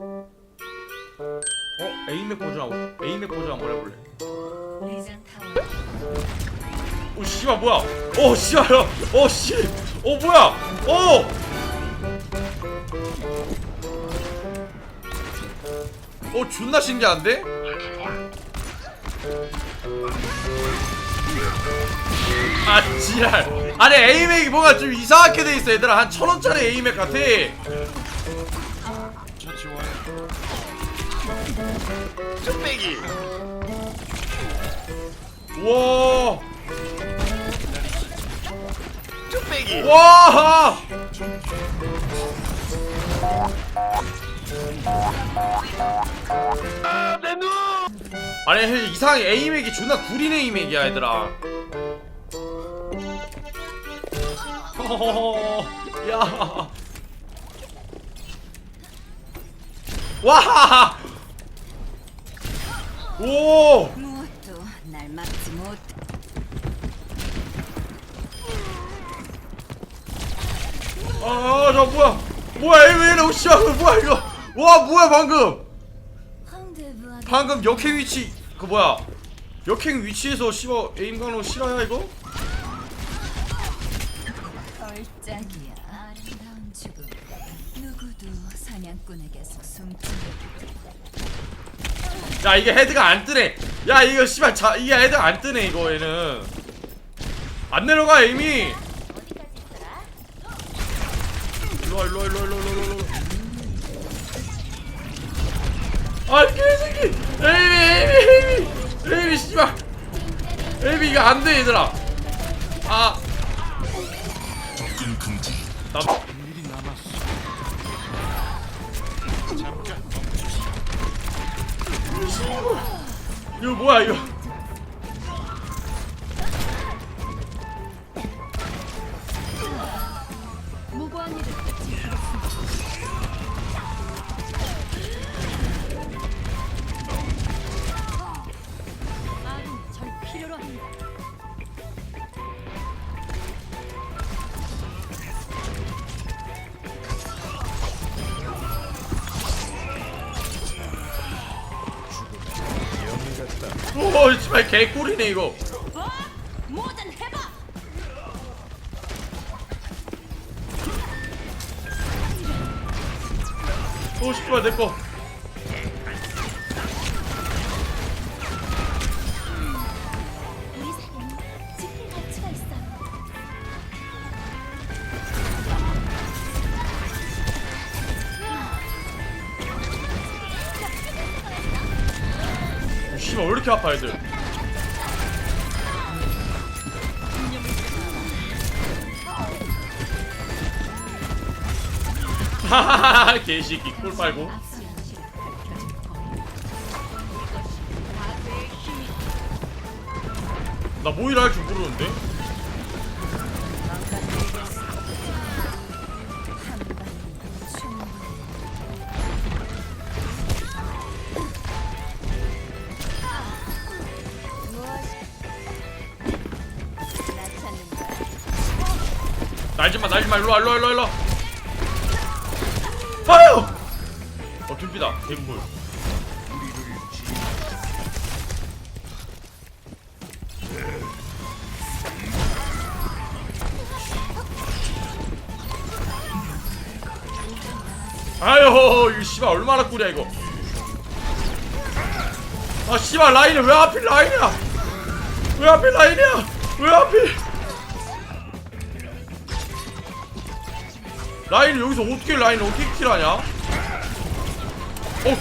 어? 에이맥 버전 하고 싶- 에이맥 버전 한번 해볼래 오 씨발 뭐야 어 씨발 어씨어 뭐야 어 어, 존나 신기한데? 아, 지랄. 아니, 에이맥이 뭔가 좀 이상하게 돼 있어, 얘들아. 한 천원짜리 에이맥 같아. 쭈빼기. 우와. 쭈빼기. 와! 아니 이상하게 에이맥이 존나 구린 에이맥이야 얘들아. 야 와! 오! 무엇도 날 막지 못 아, 저 뭐야? 뭐야, 왜 이래, 오씨야, 뭐야, 이거? 와, 뭐야, 방금? 방금 역행 위치, 그 뭐야? 역행 위치에서 씨발 에임 가는 실화야, 이거? 걸작이야 사냥꾼에게서 야 이게 헤드가 안 뜨네. 야 이거 씨발 자 이게 헤드가 안 뜨네 이거 얘는. 안 내려가 에임이 일로와 일로와 일로와 일로와 일로와 일로와. 아 개새끼. 에임이 에임이 에임이 에임이 씨발. 에임이 이거 안돼 얘들아. 아나 접근 금지. 일 뭐야 이거 오 씨발 개꿀이네 이거. 뭐든 해봐 오 씨발 내꺼 씨발 왜 이렇게 아파 애들? 하하하 개새끼 꿀 빨고. 나 모이라 할 줄 모르는데 날지마 날지마. 일로와 일로와 일로와 일로와. 아유! 어 둠비다. 개꿀 아유 이 씨발 얼마나 꿀이야 이거. 아 씨발 라인을 왜 하필 라인이야? 왜 하필 라인이야? 왜 하필 라인을 여기서 어떻게 라인을 어떻게 킬하냐 어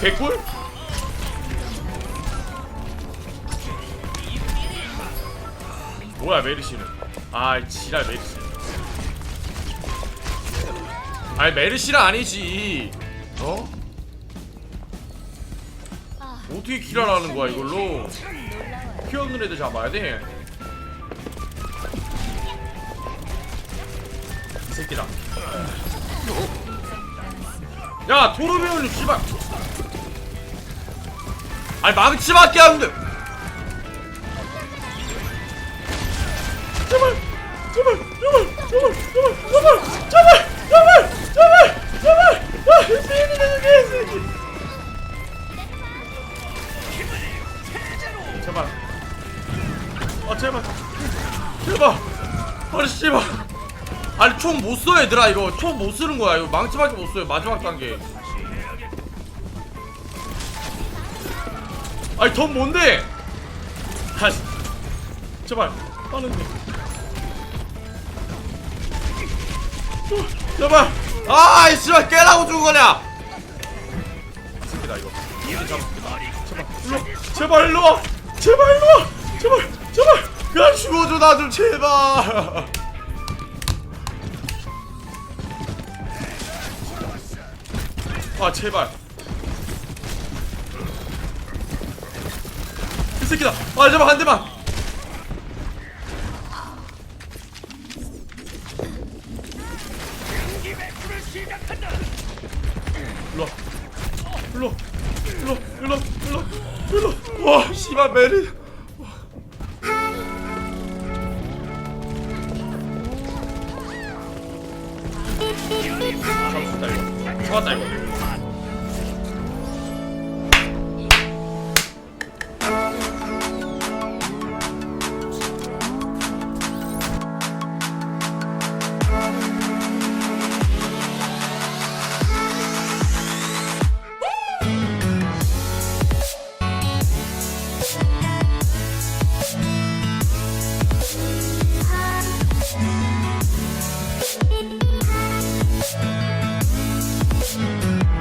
개꿀 뭐야 메르시는 아 지랄 메르시 아니 메르시는 아니지 어? 어떻게 킬하라는 거야 이걸로 피 없는 애들 잡아야 돼. 이 새끼다. 야 도로비언 씨발. 아니 망치밖에 안돼. 제발 제발 제발 제발 제발 제발 제발 제발 제발 제발. 아, 어, 제발 제발 제발 제발 제발 제발 제발. 제발 제발. 제발. 제발 제발. 아니 총 못 써 얘들아. 이거 총 못 쓰는 거야. 이거 망치밖에 못 써요 마지막 단계. 아니 돈 뭔데? 다시 제발 빠른데 어, 제발. 아이 씨발 깨라고 준 거냐? 새끼다 이거. 제발 일로 제발 일로 와. 제발 일로 와. 제발 제발. 그냥 죽어줘 나 좀 제발 아 제발 이 새끼다 아 제발 한 대만 일로 와 일로 와. 일로 와. 일로 와. 일로 와. 일로 와. 와 씨발 메리 잡았다 이거 잡았다 이거